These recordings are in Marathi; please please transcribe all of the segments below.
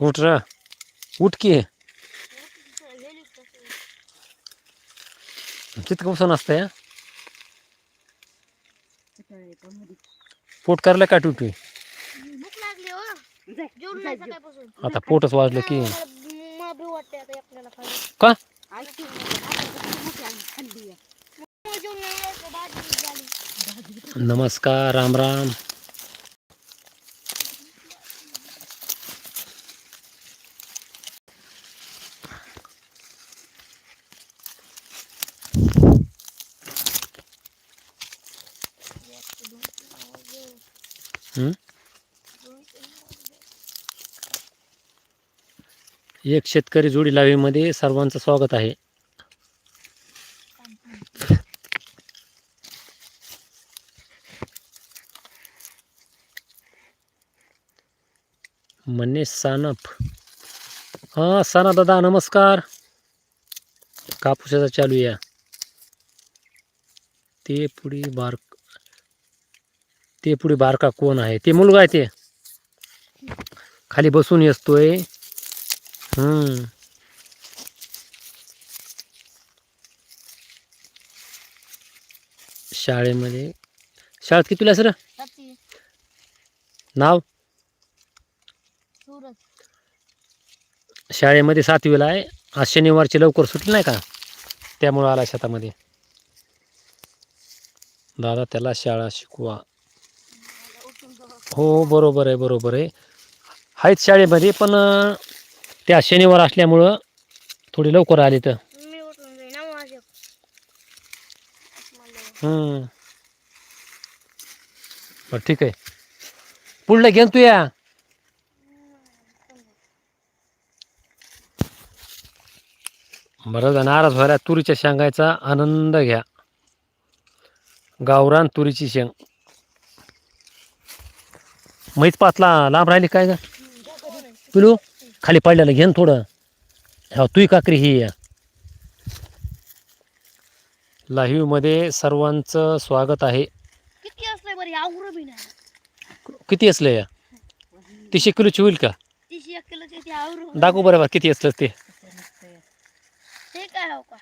उठ र उठ की तितकं बसून असतंय पोट करायला काय टुटवी भूक लागली हो जेवण नाही सकाळपासून आता पोटच वाजलं की मला मला भीव वाटते आता आपल्याला खायला का मला जेवण नाही मिळालं, भाजी झाली नमस्कार राम राम एक शेतकरी जोडी लावीमध्ये सर्वांचं स्वागत आहे. मने सानप. हां साना दादा नमस्कार. कापूसाचा चालू या. ते पुढे बार ते पुढे बारका कोण आहे? ते मुलगा आहे ते. खाली बसून असतोय हम्म शाळेमध्ये. शाळेत कितीला सर नाव? सूरज. शाळेमध्ये सातवीला आहे. आज शनिवारची लवकर सुटली नाही का? त्यामुळं आला शेतामध्ये. दादा त्याला शाळा शिकवा. हो हो बरोबर आहे बरोबर आहे. आहेत शाळेमध्ये पण अं, त्या शनिवार असल्यामुळं थोडी लवकर आली तर. हम्म. बरं ठीक आहे. पुढलं घेन तू या. बरं का नाराज व्हायला तुरीच्या शेंगायचा आनंद घ्या. गावरान तुरीची शेंग. मैच पातला लांब राहिली काय ग? पिलू? खाली पडलेलं घेन थोडं. हा तुई काकरी ही आहे. लाईव्हमध्ये सर्वांचं स्वागत आहे. किती बरं आवरं बी नाही. किती असलं या? तीसशे किलोची होईल का? तीसशे एक किलो ते आवरू दाखवू बरं बरं किती असलं ते. ते काय हो का?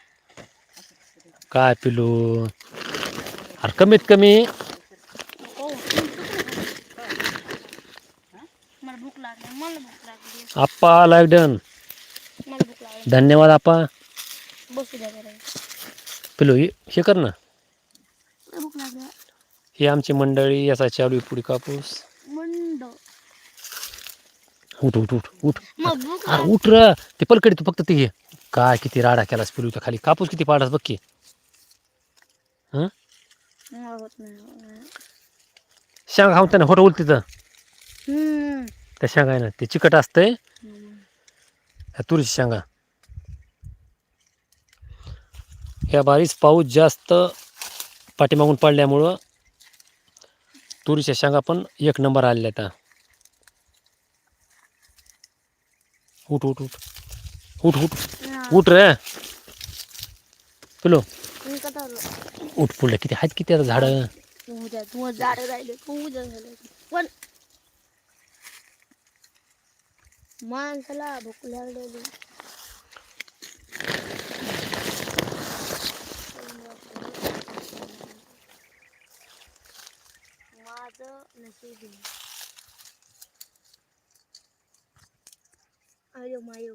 काय पिलू? अरे कमीत कमी हो मला भूक लागली मला भूक लागली. आप्पा लाईव्ह डन मला भूक लागली. धन्यवाद आप्पा. बसू द्या जरा. पिलू हे हे कर ना. मला भूक लागली. ही आमची मंडळी याचा चालू आहे पुढे कापूस. उठ उठ उठ उठ. मग भूक अरे उठ र. ते पलकडे तू फक्त ते घे. काय किती राडा केलास पिलू त्या खाली? कापूस किती पाडास बघ की. हं? मला होत नाही. शेंगा खाऊन त्यानं होट उलती तर. हम्म. त्या शेंगा आहे ना ते चिकट असतंय. ह्या तुरीची शेंगा. ह्या बारीच पाऊस जास्त पाठीमागून पडल्यामुळं तुरीच्या शेंगा पण एक नंबर आलेल्या आता उठ उठ उठ. उठ उठ. उठ रे. आलो. उठ पुढल्या किती आहेत किती आता झाडं तू उद्या तू झाड राहिले तू उद्या झालं पण माणसाला भूक लागलेली माझं नशीब आहे. आयो मायो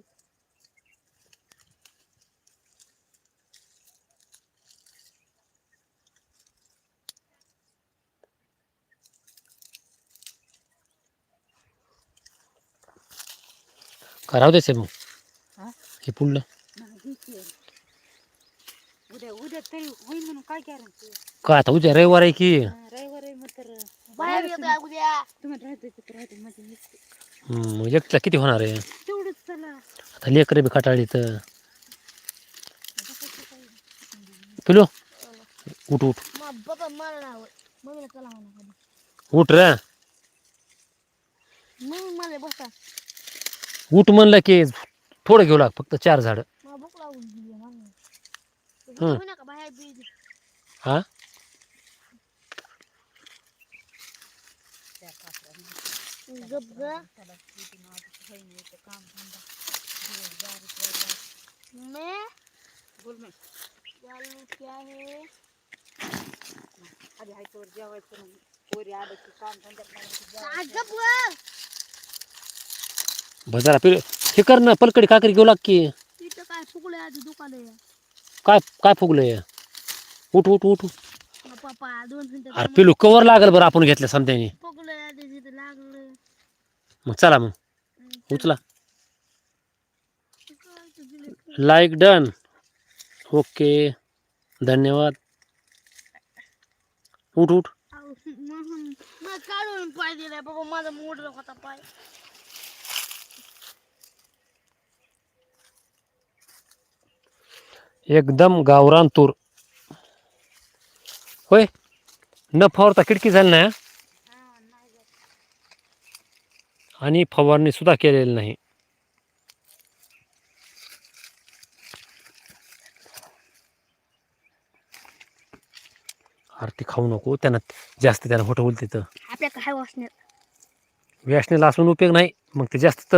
करावं द्यायचं मग. हा? पुढलं. का. आता उद्या रविवार आहे की? मग मग एकट्याला किती होणार आहे? आता लेकरं बी कटाळली तर. पिलो उठ उठ. मग उठ रे. मम्मी मला बसा. उठ म्हणलं की थोडं घेऊ लाग फक्त चार झाडं मला भूक लागून गेली ना मग. हम्म. तुम्ही नका बाहेर बी हा गप. मैं क्या है आधी जेवायचं पोरी आलं की काम धंद्यात. गप ग बजारा पिळ हे कर ना पलकडी काकरी घेऊ लाग की तिथं काय फुगले आधी दुकान आहे? काय काय फुगलंय? उठ उठ उठ. पप्पा दोन अरे पिलू कवर लागल बरं आपण घेतल्या समत्याने फुगले आधी तिथं लागलं. मग चला मग. उचला. लाईक डन ओके धन्यवाद. उठ उठ. काढून पाय दिलाय बाबा माझा मोडला होता पाय. एकदम गावरान तूर. होय? न फवारता खिडकी झाली नाही. आणि फवारणी सुद्धा केलेली नाही. आरती खाऊ नको त्यांना जास्त त्याला होतं बोलते वाचण्यात व्यासनेला असून उपयोग नाही मग ते जास्त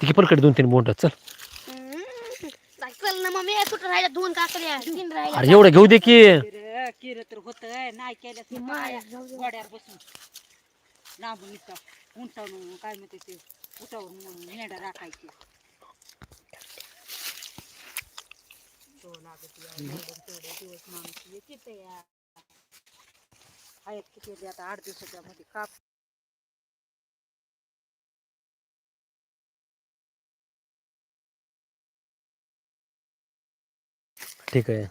तिकी पलकड दोन तीन बोंड चल. राहिल्या दोन काकड्या तीन राहिल्या. अरे एवढं घेऊ दे की. किरं किरं तर होतंय नाही केलं माया. गोड्यावर बसून. लांबून इथं उंटावून काय म्हणते ते उठावून राखायची. आहेत किती आता आठ दिवसाच्या मध्ये काप. ठीक आहे.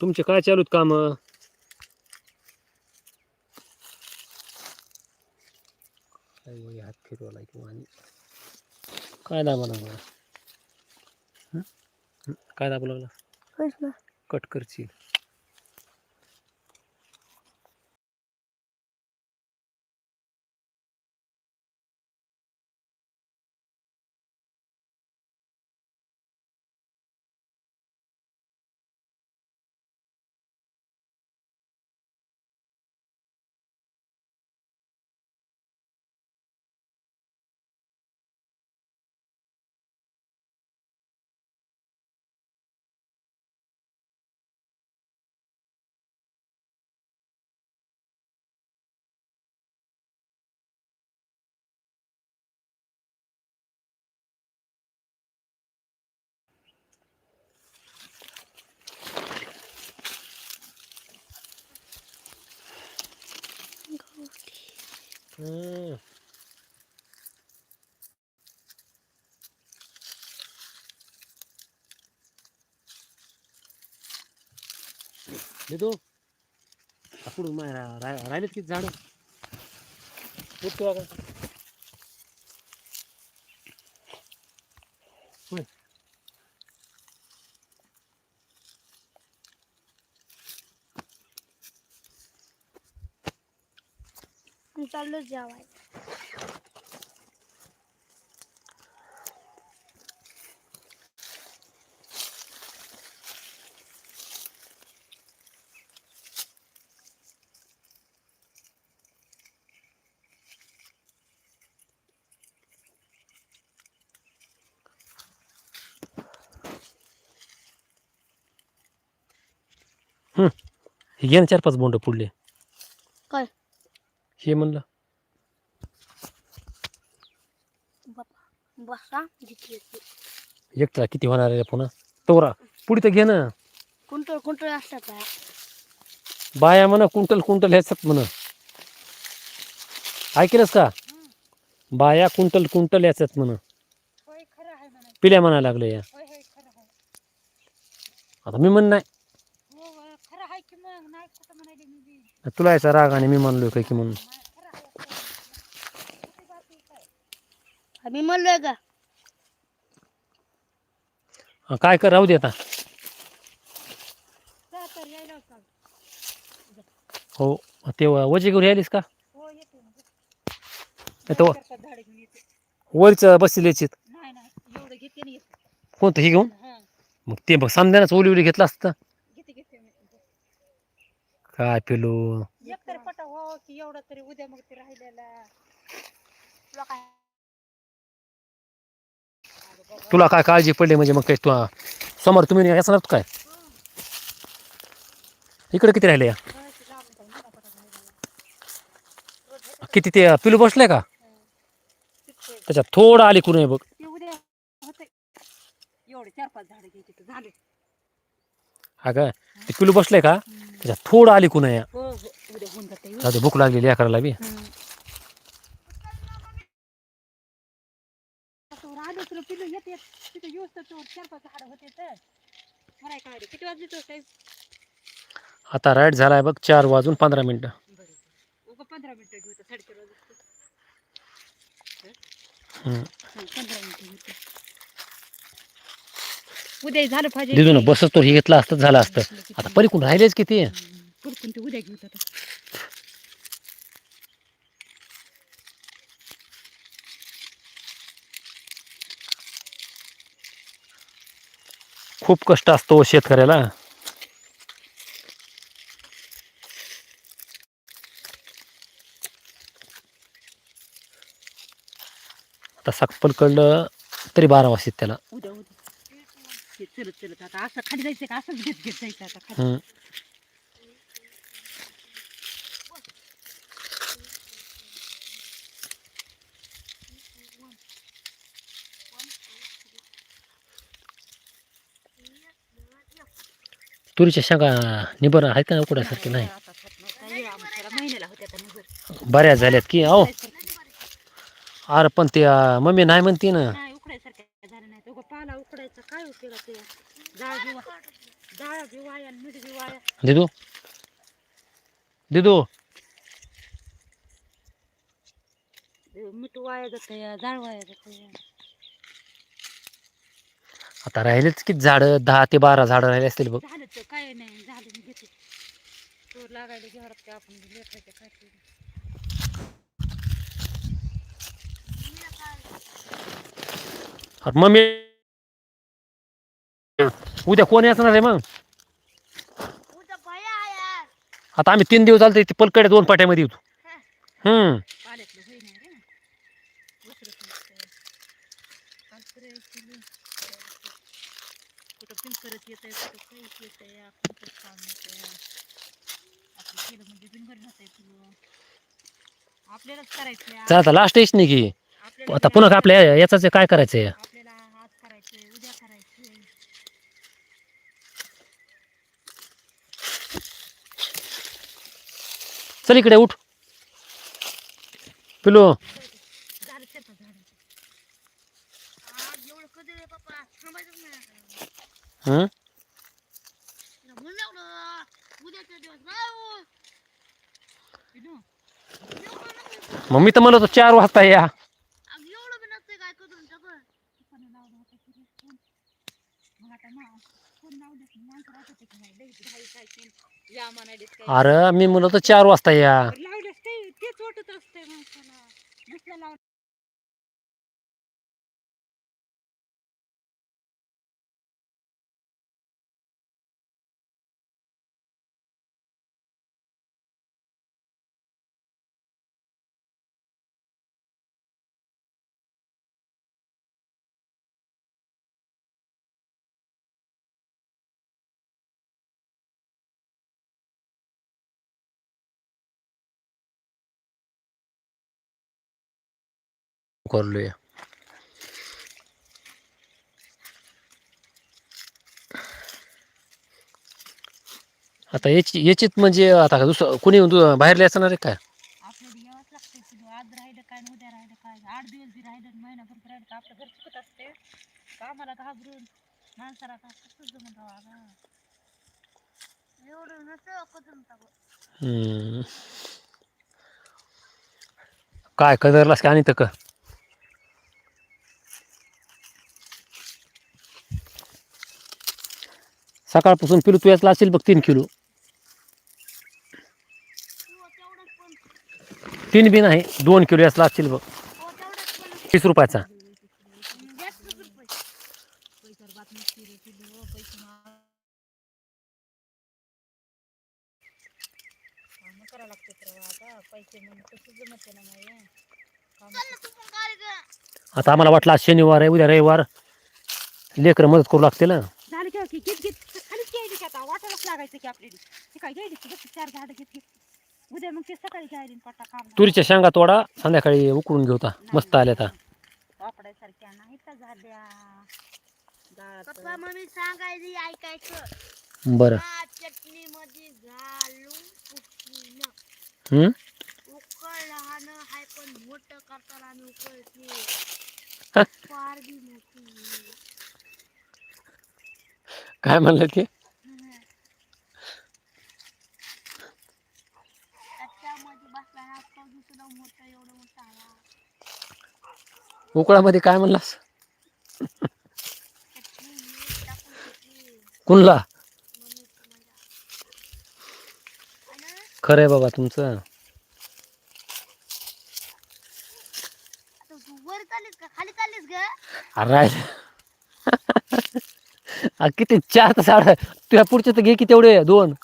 तुमचे काय चालूत काम? हात फिरवला किंवा आणि काय दाबा लागला? काय दाबा लागला? कट करची हं. देतो आपण माय रा- रा- राहिलेत किती झाड उठतो का चाललो जेवाय हे घे ना चार पाच बोंड पुढले काय हे म्हणलं. बापा बसा जिथे येते. एकटा किती होणार आहे पुन्हा? तोरा पुढे तर घे ना. कुंटल कुंटल असतात बाया. म्हणा कुंटल कुंटल ह्याच्यात म्हणा. ऐकलंस का? बाया कुंटल कुंटल याच्यात म्हणा. होय खरं आहे म्हणा पिल्या म्हणायला लागले या. आता मी म्हण नाही हो होय, खरं आहे की मग? नाही. तुला याचा राग आणि मी म्हणलोय काय की म्हणून नाही, खरं आहे खरं. कुठे जाते काय आम्ही म्हणलोय का? हा, काय कर राहू दे आता. जा तर यायला सांग हो ते वजी घेऊन यायलीस का? हो येते ना. नाही तर करतात धाडे घेऊन येते. वरच बसलेली नाही नाही एवढं घेते त्याने घेतलं. कोणतं हे घेऊन? हा. मग ते बघ समजायलाच ओली ओली घेतलं असतं. घेते घेते मी. काय पिलू? एक तरी पटा हो की एवढा तरी उद्या मग ते राहिलेला. तुला काय तुला काय काळजी पडली म्हणजे मग काही तू समोर तुम्ही येणार काय? इकडे किती राहिले बस लांब जाऊन मोठा पटा राहिलेला. किती ते पिलू बसले का? तिथे त्याच्यात थोडं आली कुणी बघ. ते उद्या होते एवढे चार पाच झाडं घ्यायचे तर झाले हा काय ते पिलू बसले का? त्याच्यात थोडं आली कुणी हो हो. उद्या होऊन जाते. जाऊ दे, भूक लागलेली अकराला बी आलो तर पिलं येते तिथे येऊस तर तो चार पाच झाडं होते तर? काय किती वाजले तो आता राईट झालाय बघ चार वाजून पंधरा मिनिटं. बरं उगा पंधरा मिनिटं घेऊ तर साडेचार वाजता हम्म. पंधरा मिनिटं घेऊ उद्या झालं पाहिजे. बसच तो हे घेतलं असतं झालं असतं. आता पलीकडून राहिलेच किती? ते उद्या आता. खूप कष्ट असतो शेतकऱ्याला. आता सकपल कळलं तरी बारा वाजता त्याला. उद्या उद्या. चलत चलत आता असं खाली जायचं का? असंच घेत घेत जायचं आता. खाली हम्म. तुरीच्या शेंगा निबर आहेत का उकड्यासारखे नाही. बऱ्याच झाल्यात की अहो. अरे पण ते मम्मी नाही म्हणते ना. दिदू? दिदू? मीठ वाया जात जाळ वाया जात आता राहिलेच किती झाडं? दहा ते बारा झाडं राहिले असतील बघ. झालं तर काय नाही झालं मी घेते. तो लागायला घरात काय आपण लेकराच्या काय करू? अरे मम्मी. उद्या कोण येणार आहे मग? उद्या भया आहे यार. आता आम्ही तीन दिवस चालतो पलकडे दोन पाट्यामध्ये येतो. हम्म होई नाही रे दुसरं तुमचं काल तर केलं कुठं पिंकरच येत आहे कुठं काहीच येत आहे आपण काम येत आहे. आपलं केलं म्हणजे बिनभर राहत आहे तुला आपल्यालाच करायचं आहे. चल आता लास्ट येच नाही की आपल्याला आता पुन्हा आपल्या याचाच काय करायचंय? आपल्याला आज करायचंय उद्या करायचंय. चल इकडे उठ. पिलो झालं शेतात झाडं आज एवढं कधी रे पप्पा थांबायचं नाही आता. हं? तुला म्हणून लावलं उद्याचा दिवस नाही हो. पिनू, एवढं नको. मग मी तर म्हणत होतो चार वाजता या. अग एवढं बी नसतंय काय करून सगळं करलोय आता याची याचीत म्हणजे आता दुसरं कोणी बाहेरले असणार आहे काय आपल्याला यावंच लागतंय पिलू आज राहिलं काय आणि उद्या राहिलं काय? आठ दिवस बी राहिलं आणि महिनाभर राहिलं. तर आपलं घर चुकत असते कामाला घाबरून माणसाला का कसं एवढं हम्म. काय कदरलास का आणि तर सकाळपासून पिलू तू याचला असेल बघ तीन किलो. तीन बी नाही दोन किलो याचला असतील बघ. तीस रुपयाचा. आता आम्हाला वाटलं आज शनिवार आहे उद्या रविवार. लेकर मदत करू लागते ना लागायचं की आपल्याला ते काय घ्यायची चार झाडं घेत घेत उद्या मग ते सकाळी घ्यायला पट्टा काम तुरीच्या शेंगा तोडा संध्याकाळी उकळून घेऊ आता. मस्त आल्या आता. वापडायसारख्या नाही तर झाल्या? पप्पा डाळाचं. मम्मी सांगायची ऐकायचं. बरं. हा चटणी मध्ये घालून. हम्म? उकळ लहान हाय पण मोठं करताना आणि उकळते. फार बी मोठी. काय म्हणलं ते त्याच्यामध्ये बसला ना तो दुसरं मोठं एवढं मोठं आला उकळामध्ये काय म्हणलास? कुणला? मम्मी तुम्हाला आणि खरं आहे बाबा तुमचं. राहिलं. आ, किती चार तर साड तुझ्या पुढचे तर घे की तेवढे दोन.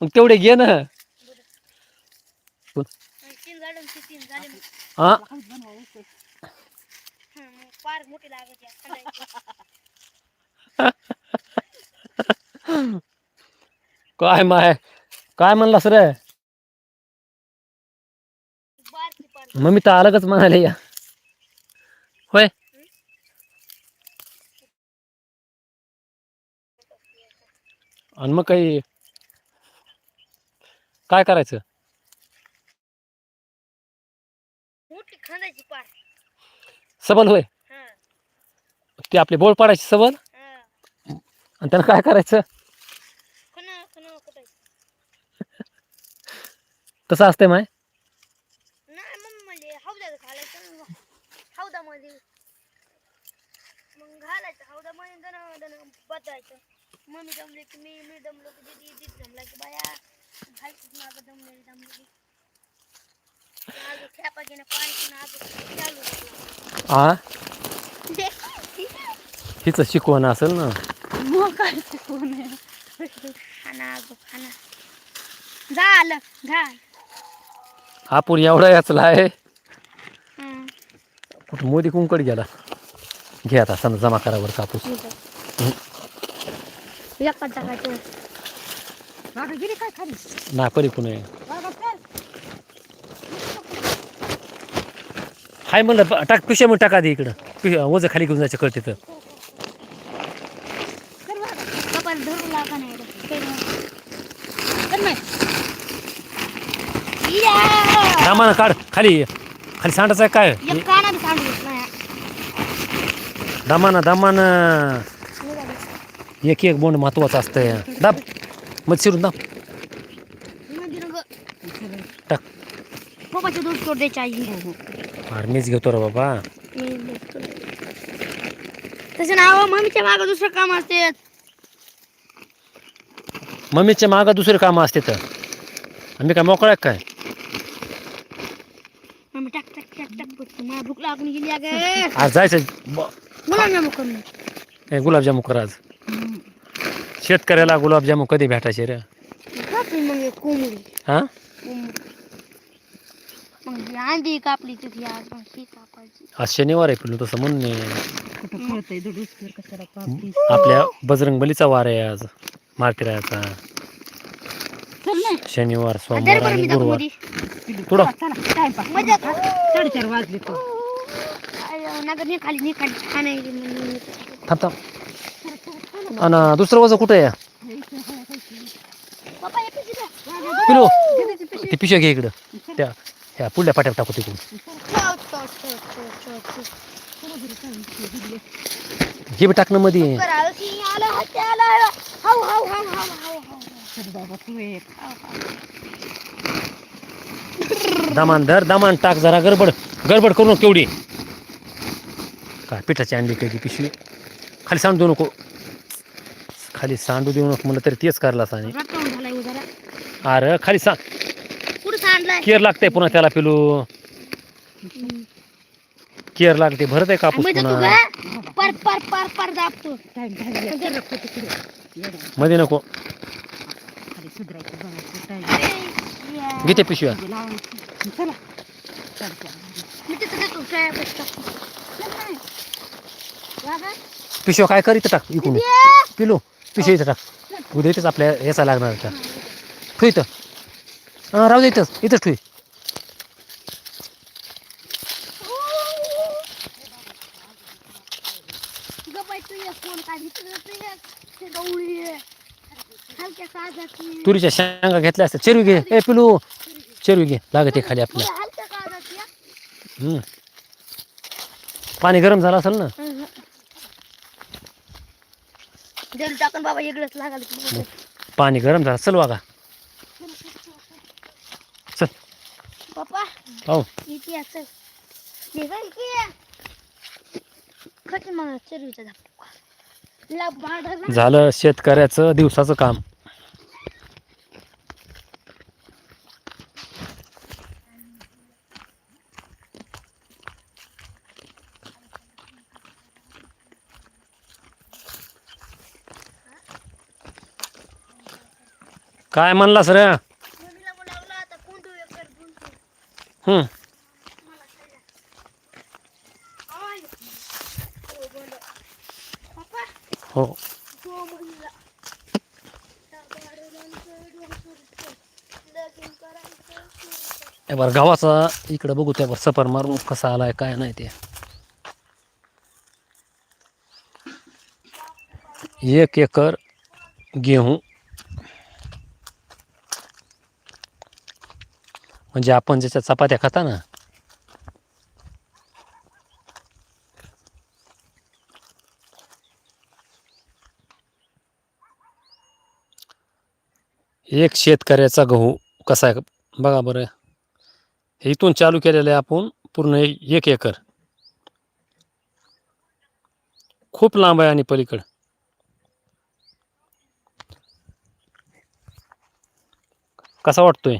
मग तेवढे घे ना. खाल्लायची. काय माय? काय म्हणलास रे? मग मी तर अलगच म्हणाले या. होय? आणि मग काही काय करायचं? सबल होय? हं, ते आपले बोळ पाडायचे सबल हं. आणि त्यानं काय करायचं. तसं असतंय माय. म्हणजे मम्मी जमले की मी मी दमलो की दीदी दीदी जमला की बाया. घालतीच मागं दमले दमले की अजून खेपा घेणं पाणी पिणं अजून चालू राहिलं. आ? तिचं शिकवण असेल ना? आपण एवढा याचला आहे. हं. कुठं मोदी कुंकड गेला? घे आता समजा जमा करावर कापूस. ना परी कुणी मागं चल. हाय म्हणलं टाक पिशा मग टाका दे इकडं पिशा वजं खाली घेऊन जायचं कळते तर चल मागं. कपाल धरू लागा नाही रे. काही नाही. चल माय. या! दामानं काढ खाली खाली सांडायचं आहे काय. दामानं दामानं. एक एक बोंड महत्वाचं असतंय दाब मग शिरून दाब. टाक दूध मीच घेतो रे बाबा. मी. तसं नाव मम्मीच्या मागं दुसरं काम असते. मम्मीच्या मागं दुसरे कामं असते तर. आम्ही काय मोकळा आहे काय? मम्मी टाक टाक टाक टाक बघ मला भूक लागून गेली अगं. आज जायचं ब- गुलाबजामू कर आज. शेतकऱ्याला गुलाबजामू कधी भेटायचे रे? मग एक कोंबडी. हा? कोंबडी. मग ही कापली आज मग ही कापायची. आज शनिवार आहे पिल्लू तसं म्हणणे कुठं कशाला. आपल्या बजरंग बलीचा वार आहे आज. चल नाही शनिवार सोमवार बरं आणि दाखव गुरुवार. मध्ये थोडं. चला टाइमपास. मजा साडेचार वाजले तो नगर नाही खाली नाही खाली खाणे थांब थांब. आणि दुसरं वजन कुठं आहे? पप्पा एक पिशवी द्या. पिलो. ते पिशव्या घे इकडं. त्या. ह्या पुढल्या पाट्यात टाकू तिकडून ठेव, ठेव, ठेव, ठेव, ठेव, ठेव. हे बी टाकणं मध्ये कर, आलं की आलं, हाती आलं, आलं. हाव, हाव, हाव, हाव, हाव, हाव. चल बाबा तू एक दामान धर दामान टाक जरा गडबड गडबड करू नको केवढी काय पिठाची आणली काही पिशवी खाली सांडू देऊ नको खाली सांडू देऊ नको म्हणलं तरी तेच करलास आणि रट्टावून झालाय उजारा. अरे खाली सांग केअर लागते पुन्हा त्याला पिलू. केअर लागते भरत आहे कापूस म्हणजे पुन्हा. का पर पर पर पर दाबतो. टाइम झाले तिकडे. मध्ये नको. घेते पिशव्या. पिशव्या काय कर इथं टाक इकडून. पिलो पिशवी इथं टाक. उद्या इथंच आपल्या याचा लागणार आता ठेव इथं. हां राहू दे इथंच इथंच ठेव. तुरीच्या शेंगा घेतल्या असत्या. चेरवी घे. ए पिलू चेरवी घे. लागते खाली आपल्या. हम्म. पाणी गरम झालं असेल ना? जल टाकून बाबा इकडंच लागाल. की पाणी गरम झालं. चल वागा चल पप्पा हो. इथे असं काय की. कठीण मग चरवीचा धाप झालं शेतकऱ्याचं दिवसाचं काम. काय म्हणलास रे? हम्म हो, बोलो. गावाचा इकडं बघू त्यावर सफर मारून कसा आलाय काय नाही ते एक एकर गेहूं म्हणजे आपण ज्याच्या चपात्या खाता ना एक शेतकऱ्याचा गहू कसा आहे? बघा बरं. इथून चालू केलेलं आहे आपण पूर्ण एक एकर. खूप लांब आहे आणि पलीकडं. कसा वाटतोय?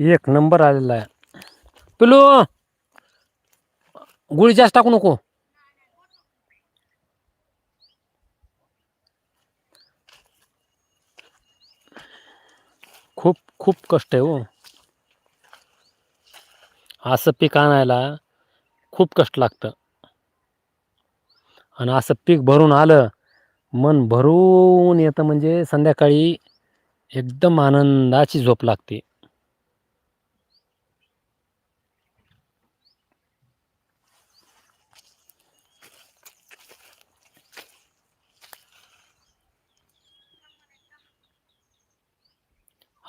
एक नंबर आलेला आहे. पिलू गुळी जास्त टाकू नको. खूप खूप कष्ट आहे हो. असं पीक आणायला खूप कष्ट लागतं. आणि असं पीक भरून आलं मन भरून येतं म्हणजे संध्याकाळी एकदम आनंदाची झोप लागते.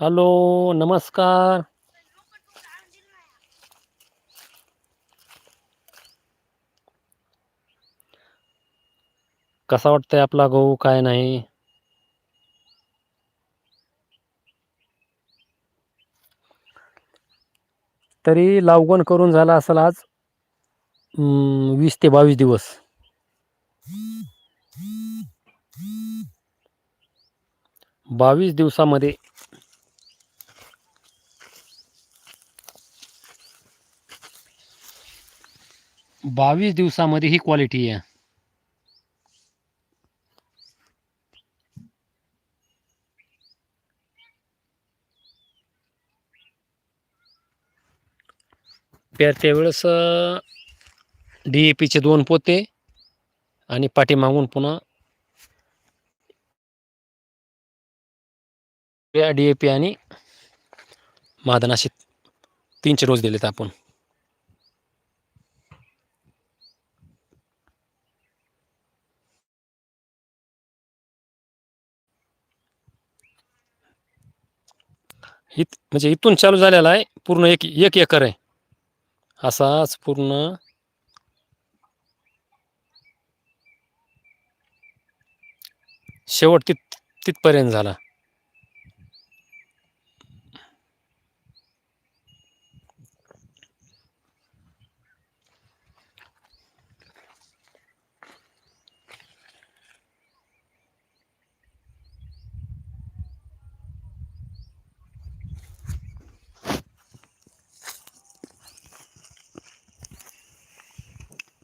हॅलो नमस्कार. कसा वाटतंय आपला गहू? काय नाही? तरी लावगण करून झाला असेल आज वीस ते बावीस दिवस. बावीस दिवसामध्ये बावीस दिवसामध्ये ही क्वालिटी आहे. पेरत्या वेळेस डी ए पीचे दोन पोते आणि पाठीमागून पुन्हा डी ए पी आणि मादनाशी तीनचे तीनशे रोज दिलेत आपण. इत म्हणजे इथून चालू झालेला आहे. पूर्ण एक एक एकर आहे. असाच पूर्ण. शेवट तिथ तिथपर्यंत झाला.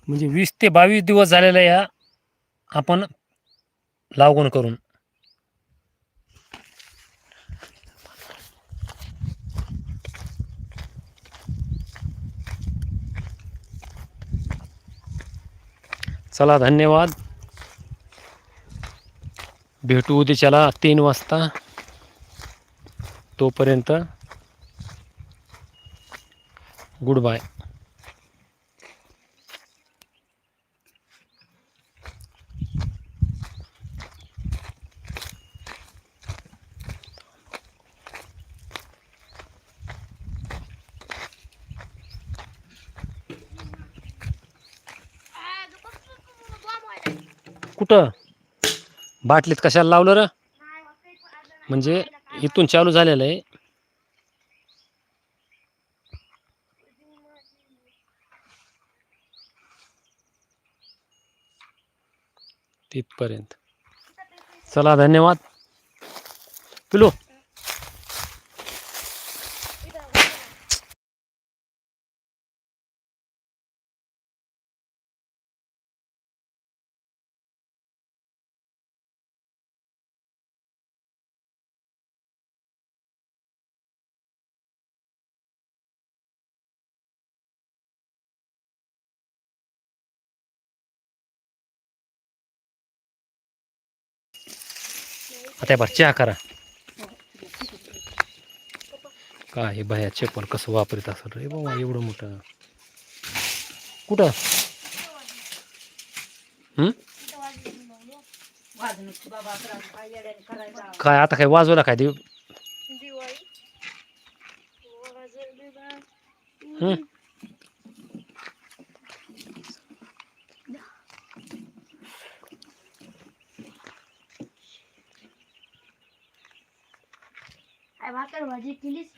म्हणजे वीस ते बावीस दिवस झालेला या आपण लागवण करून. चला धन्यवाद. भेटू उद्याच्याला तीन वाजता. तोपर्यंत गुड बाय. कुठं? बाटलीत कशाला लावलं र? म्हणजे इथून चालू झालेलं आहे. तिथपर्यंत. चला धन्यवाद. पिलो. आता बरं चहा करा. काय हे बाया चप्पल कसं वापरत असेल रे बाबा एवढं मोठं. कुठं? हं? काय आता काय वाजवला काय देव दिवाळी वाजवली बा. हं? काय भाकर भाजी केलीस?